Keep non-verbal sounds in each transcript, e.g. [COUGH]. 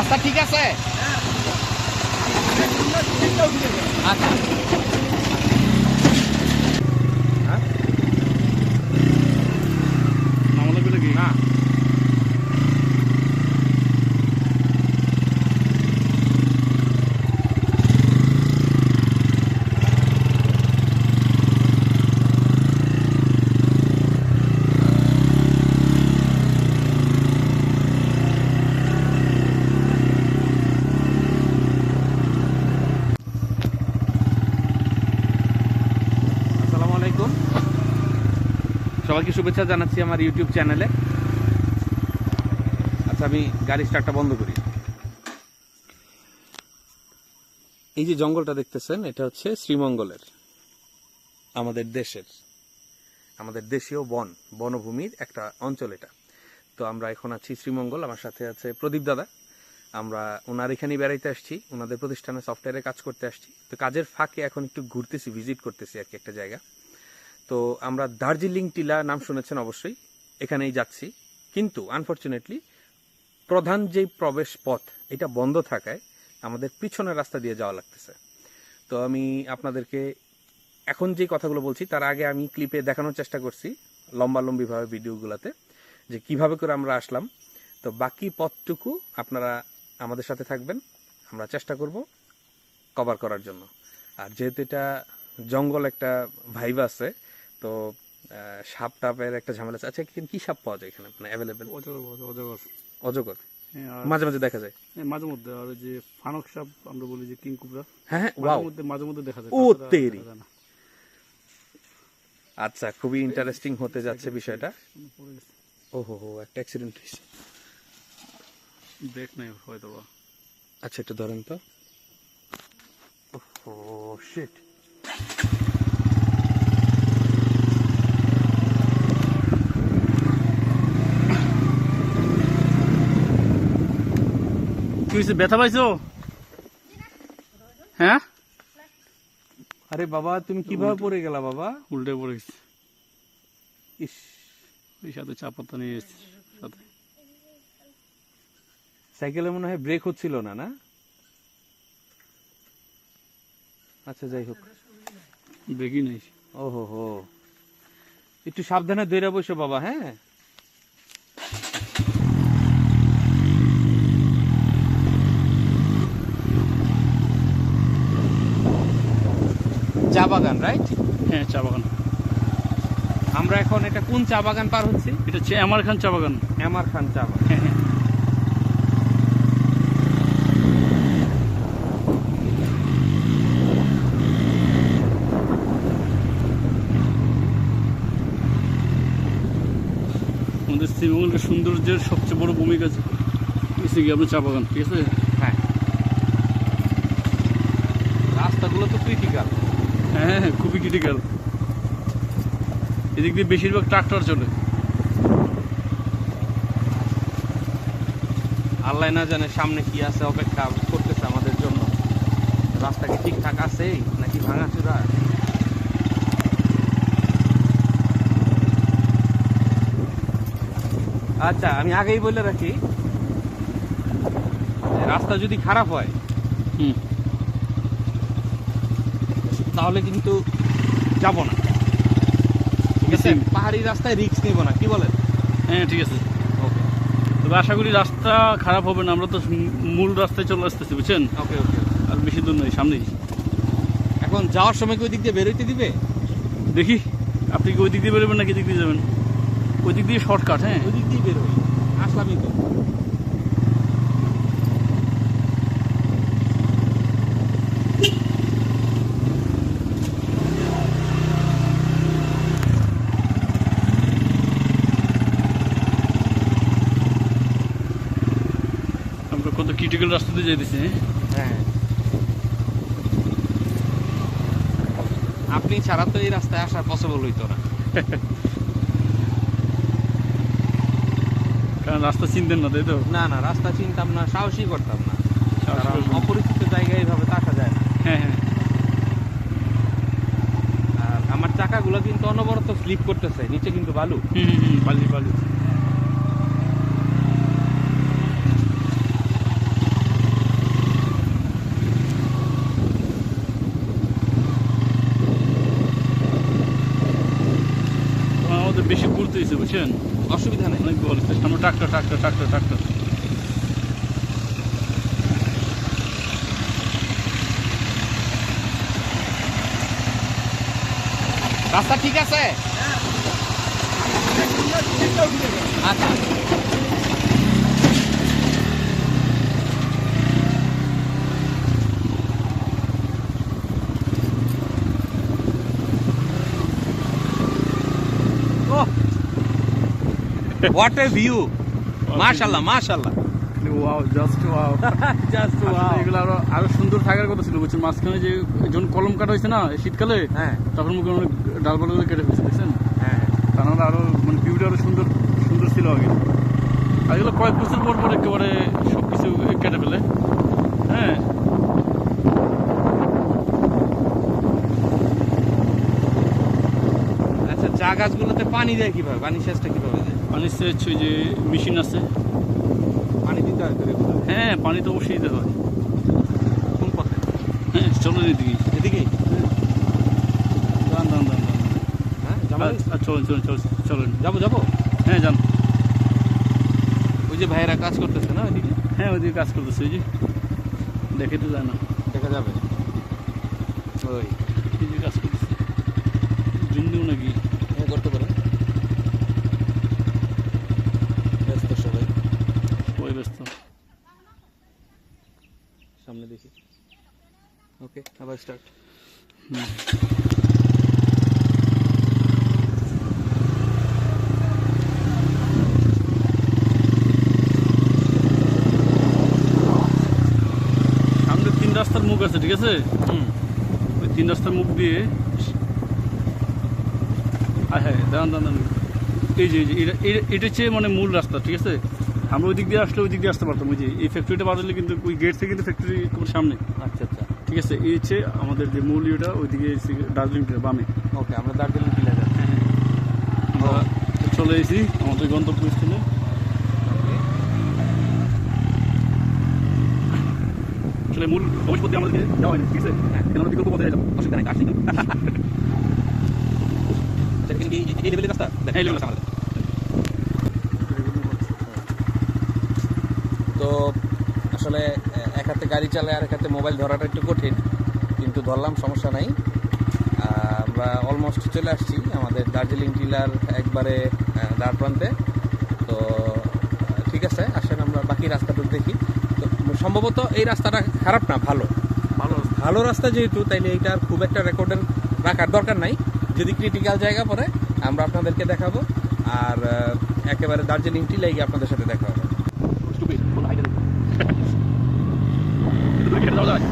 রাস্তা ঠিক আছে? আচ্ছা হ্যাঁ? নামানো গেলে কি না আসসালামু আলাইকুম সবাইকে শুভেচ্ছা জানাচ্ছি আমার ইউটিউব চ্যানেলে আচ্ছা আমি গাড়ি স্টার্টটা বন্ধ করি। এই যে জঙ্গলটা দেখতেছেন, এটা হচ্ছে শ্রীমঙ্গলের, আমাদের দেশের, আমাদের দেশীয় বন, বনভূমির একটা অঞ্চল এটা। তো আমরা এখন আছি শ্রীমঙ্গল, আমার সাথে আছে প্রদীপ দাদা। আমরা ওনার এখানে বেড়াইতে আসছি, ওনাদের প্রতিষ্ঠানে সফটওয়্যারে কাজ করতে আসছি। তো কাজের ফাঁকে এখন একটু ঘুরতেছি ভিজিট করতেছি আর কি একটা জায়গা। তো আমরা দার্জিলিং টিলা নাম শুনেছেন অবশ্যই, এখানেই যাচ্ছি। কিন্তু আনফর্চুনেটলি প্রধান যেই প্রবেশ পথ, এটা বন্ধ থাকায় আমাদের পিছনের রাস্তা দিয়ে যাওয়া লাগতেছে। তো আমি আপনাদেরকে এখন যে কথাগুলো বলছি, তার আগে আমি ক্লিপে দেখানোর চেষ্টা করছি লম্বালম্বিভাবে ভিডিওগুলোতে, যে কীভাবে করে আমরা আসলাম। তো বাকি পথটুকু আপনারা আমাদের সাথে থাকবেন, আমরা চেষ্টা করব কভার করার জন্য। আর যেহেতু এটা জঙ্গল একটা ভাইব আছে তো সাপ টাপের একটা ঝামেলা আছে। আচ্ছা কি সাপ পাওয়া যায় এখানে? মানে অ্যাভেলেবেল অজগর অজগর। হ্যাঁ, মাঝে মাঝে দেখা যায়। হ্যাঁ, মাঝে মধ্যে। আর যে ফানক সাপ আমরা বলি যে কিং কুবরা। হ্যাঁ হ্যাঁ মাঝে ওয়াও মধ্যে মাঝে মধ্যে দেখা যায়। ও তেরি। আচ্ছা খুবই ইন্টারেস্টিং হতে যাচ্ছে বিষয়টা। ওহো হো একটা অ্যাক্সিডেন্ট হয়েছে। ব্রেক নাই হয়তো আচ্ছা একটু ধরেন তো। ওহো শিট হয়েছে ব্যথা পাইছো? হ্যাঁ? আরে বাবা তুমি কীভাবে পড়ে গেলা বাবা? উল্টে পড়ে গেছে। ইস। এই সাথে চা পাতা নিয়ে এসেছি সাথে। সাইকেলে মনে হয় ব্রেক হচ্ছিল না না? আচ্ছা যাই হোক। ব্রেকই নেই। ওহো হো। একটু সাবধানে দৈরা বসো বাবা হ্যাঁ? চা বাগান রাইট হ্যাঁ চা বাগান। আমরা এখন এটা কোন চা বাগান পার হচ্ছি? এটা হচ্ছে আমার খান চা বাগান। এমার খান চা বাগান। হ্যাঁ হ্যাঁ। আমাদের শ্রীমঙ্গলের সৌন্দর্যের সবচেয়ে বড় ভূমিকা হচ্ছে কি আপনার চা বাগান ঠিক আছে? হ্যাঁ। রাস্তাগুলো তো ক্রিটিক্যাল হ্যাঁ খুবই ক্রিটিক্যাল এদিক দিয়ে বেশিরভাগ ট্রাক্টর চলে। আল্লাহ না জানে সামনে কি আছে, অপেক্ষা করতেছে আমাদের জন্য। রাস্তা কি ঠিকঠাক আছে, নাকি ভাঙাচুরা? আচ্ছা আমি আগেই বলে রাখি রাস্তা যদি খারাপ হয়, হুম। তাহলে কিন্তু যাব না। ঠিক আছে। পাহাড়ি রাস্তায় রিস্ক নিব না কি বলেন? হ্যাঁ ঠিক আছে। ওকে তবে আশা করি রাস্তা খারাপ হবে না আমরা তো মূল রাস্তায় চলে আসতেছি বুঝছেন? ওকে ওকে আর বেশি দূর নয় সামনেই। এখন যাওয়ার সময় কি ওই দিক দিয়ে বেরোইতে দিবে? দেখি আপনি কি ওই দিক দিয়ে বেরোবেন নাকি দিক দিয়ে যাবেন? ওই দিক দিয়ে শর্টকাট হ্যাঁ। ওই দিক দিয়ে বেরোই আসলামই তো আমরা কত ক্রিটিক্যাল রাস্তা দিয়ে যাইতেছি হ্যাঁ? হ্যাঁ। আপনি ছাড়া তো এই রাস্তায় আসা পসিবল হইতো না। [LAUGHS] কারণ রাস্তা চিনতেন না তাই তো? না না রাস্তা চিনতাম না সাহসই করতাম না। কারণ অপরিচিত জায়গায় এইভাবে তাকা যায় না। হ্যাঁ হ্যাঁ। আর আমার চাকাগুলো কিন্তু অনবরত স্লিপ করতেছে নিচে কিন্তু বালু। হুম, হুম বালি বালি। ঘুরতেছে বুঝছেন? অসুবিধা নেই। অনেক বড় সামনে ট্রাক্টর ট্রাক্টর ট্রাক্টর ট্রাক্টর। রাস্তা ঠিক আছে? আচ্ছা। হোয়াট এ ভিউ মাশাআল্লাহ মাশাআল্লাহ. ওয়াও জাস্ট ওয়াও জাস্ট এগুলো আরও আরও সুন্দর থাকার কথা ছিল বুঝছেন? মাঝখানে যে যখন কলম কাটা হয়েছে না শীতকালে হ্যাঁ। তখন মুখে অনেক ডালপালাগুলো কেটে ফেলছে দেখছেন হ্যাঁ। নাহলে আরও মানে ভিউটা আরও সুন্দর সুন্দর ছিল আগে। আর এগুলো কয়েক বছর পর পর একেবারে সব কিছু কেটে ফেলে। হ্যাঁ। আচ্ছা চা গাছগুলোতে পানি দেয় কীভাবে? পানি সেচটা কীভাবে পানির সেচ ওই যে মেশিন আছে। পানি দিতে হয় হ্যাঁ পানি তো অবশ্যই দিতে হয়। কোন পথে? হ্যাঁ চলেন এদিকে এদিকেই? দান দান দান দান হ্যাঁ জামাল আর চলেন চলেন চলেন চলেন। যাব যাব? হ্যাঁ যান। ওই যে ভাইয়েরা কাজ করতেছে না ওইদিকে? হ্যাঁ ওইদিকে কাজ করতেছে ওই যে। দেখে তো যায় না। দেখা যাবে। ওই। কাজ করতেছে। জুন্দিও নাকি হ্যাঁ করতে পারেন ব্যস্ত সবাই ওই ব্যস্ত সামনে দেখি ওকে আবার স্টার্ট সামনে তিন রাস্তার মুখ আছে ঠিক আছে? হুম। ওই তিন রাস্তার মুখ দিয়ে হ্যাঁ দাঁড়ান দাঁড়ান এই যে এটা হচ্ছে মানে মূল রাস্তা ঠিক আছে? আমরা ওই দিক দিয়ে আসলে ওই দিক দিয়ে আসতে পারতাম ওই যে এই ফ্যাক্টরিটা বাদলে কিন্তু ওই গেট থেকে কিন্তু ফ্যাক্টরি সামনে। আচ্ছা আচ্ছা। ঠিক আছে এই হচ্ছে আমাদের যে মূল ইয়েটা ওইদিকে দার্জিলিং থেকে বামে। ওকে আমরা দার্জিলিং টিলা যাচ্ছি। আমরা চলে এসেছি আমাদের গন্তব্যস্থলে। আসলে মূল পথে আমাদেরকে যাওয়া হয়নি ঠিক আছে? বিকল্প পথে অসুবিধা নেই আসছি। এই লেভেলের রাস্তা? তো হাতে গাড়ি চালায় আর এক হাতে মোবাইল ধরাটা একটু কঠিন কিন্তু ধরলাম সমস্যা নাই। আমরা অলমোস্ট চলে আসছি আমাদের দার্জিলিং টিলার একবারে দ্বার প্রান্তে। তো ঠিক আছে আসেন আমরা বাকি রাস্তাটা দেখি। তো সম্ভবত এই রাস্তাটা খারাপ না ভালো। ভালো ভালো রাস্তা যেহেতু তাইলে এইটার খুব একটা রেকর্ডের রাখার দরকার নাই। যদি ক্রিটিক্যাল জায়গা পড়ে আমরা আপনাদেরকে দেখাবো। আর একেবারে দার্জিলিং টিলাই গিয়ে আপনাদের সাথে দেখা হবে স্টুপিড কোনো আইডিয়া নেই কিন্তু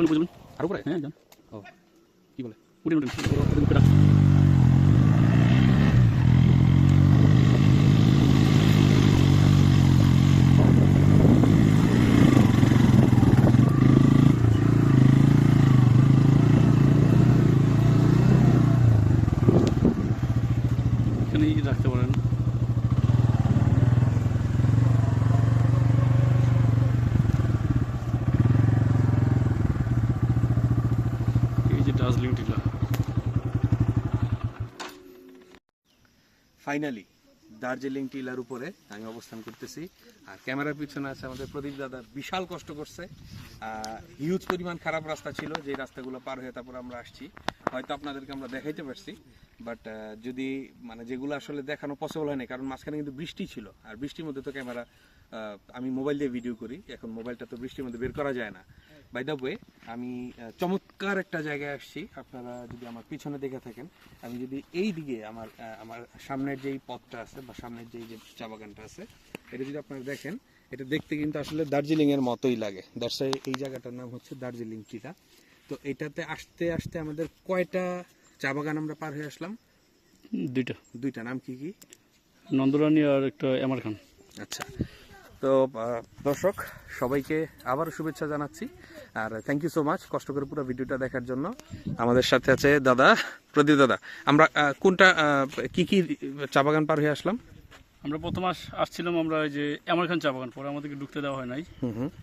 চলুন বুঝবেন আর উপরে হ্যাঁ যান ও কি বলে উঠে উঠেন উঠেন পেটা এখানেই রাখতে পারেন এই যে দার্জিলিং টিলা ফাইনালি দার্জিলিং টিলার উপরে আমি অবস্থান করতেছি। আর ক্যামেরার পিছনে আছে আমাদের প্রদীপ দাদা, বিশাল কষ্ট করছে। হিউজ পরিমাণ খারাপ রাস্তা ছিল, যে রাস্তাগুলো পার হয়ে তারপর আমরা আসছি। হয়তো আপনাদেরকে আমরা দেখাইতে পারছি বাট যদি মানে যেগুলো আসলে দেখানো পসিবল হয়নি কারণ মাঝখানে কিন্তু বৃষ্টি ছিল। আর বৃষ্টির মধ্যে তো ক্যামেরা আমি মোবাইল দিয়ে ভিডিও করি, এখন মোবাইলটা তো বৃষ্টির মধ্যে বের করা যায় না। বাই দ্য ওয়ে আমি চমৎকার একটা জায়গায় আসছি। আপনারা যদি আমার পিছনে দেখে থাকেন আমি যদি এই দিকে আমার আমার সামনের যেই পথটা আছে বা সামনের যেই যে চা বাগানটা আছে এটা যদি আপনারা দেখেন এটা দেখতে কিন্তু আসলে দার্জিলিং এর মতোই লাগে। দ্যাটস এই জায়গাটার নাম হচ্ছে দার্জিলিং টিলা তো এটাতে আসতে আসতে আমাদের কয়টা চা বাগান আমরা পার হয়ে আসলাম? দুইটা। দুইটা। নাম কি কি? নন্দরানী আর একটা এমার খান। আচ্ছা। তো দর্শক সবাইকে আবারও শুভেচ্ছা জানাচ্ছি। আর থ্যাংক ইউ সো মাচ কষ্ট করে পুরো ভিডিওটা দেখার জন্য। আমাদের সাথে আছে দাদা প্রদীপ দাদা। আমরা কোনটা কি কি চা বাগান পার হয়ে আসলাম? আমরা প্রথম আস আসছিলাম আমরা ওই যে এমার খান চা বাগান পরে আমাদেরকে ঢুকতে দেওয়া হয় নাই।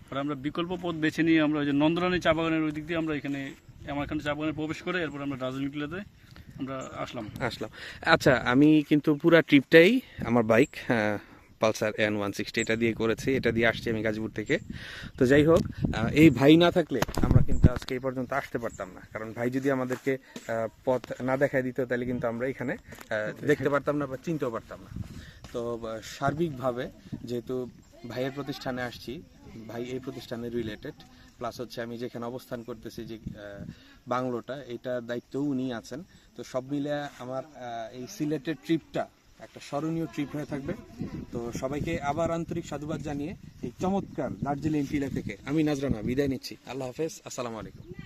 পরে আমরা বিকল্প পথ বেছে নিয়ে আমরা ওই যে নন্দরানী চা বাগানের ওই দিক দিয়ে আমরা এখানে এমার খান চা বাগানে প্রবেশ করে এরপর আমরা দার্জিলিং টিলাতে আমরা আসলাম। আসলাম। আচ্ছা আমি কিন্তু পুরা ট্রিপটাই আমার bike Pulsar N one sixty এটা দিয়ে করেছি এটা দিয়ে আসছি আমি গাজীপুর থেকে। তো যাই হোক এই ভাই না থাকলে আমরা কিন্তু আজকে এই পর্যন্ত আসতে পারতাম না। কারণ ভাই যদি আমাদেরকে পথ না দেখায় দিত তাহলে কিন্তু আমরা এখানে দেখতে পারতাম না বা চিনতেও পারতাম না। তো সার্বিকভাবে যেহেতু ভাইয়ের প্রতিষ্ঠানে আসছি ভাই এই প্রতিষ্ঠানে রিলেটেড প্লাস হচ্ছে আমি যেখানে অবস্থান করতেছি যে বাংলোটা এটার দায়িত্বও উনি আছেন। তো সব মিলে আমার এই সিলেটের ট্রিপটা একটা স্মরণীয় ট্রিপ হয়ে থাকবে। তো সবাইকে আবার আন্তরিক সাধুবাদ জানিয়ে এই চমৎকার দার্জিলিং টিলা থেকে আমি নাজরানা, বিদায় নিচ্ছি। আল্লাহ হাফেজ, আসসালামু আলাইকুম।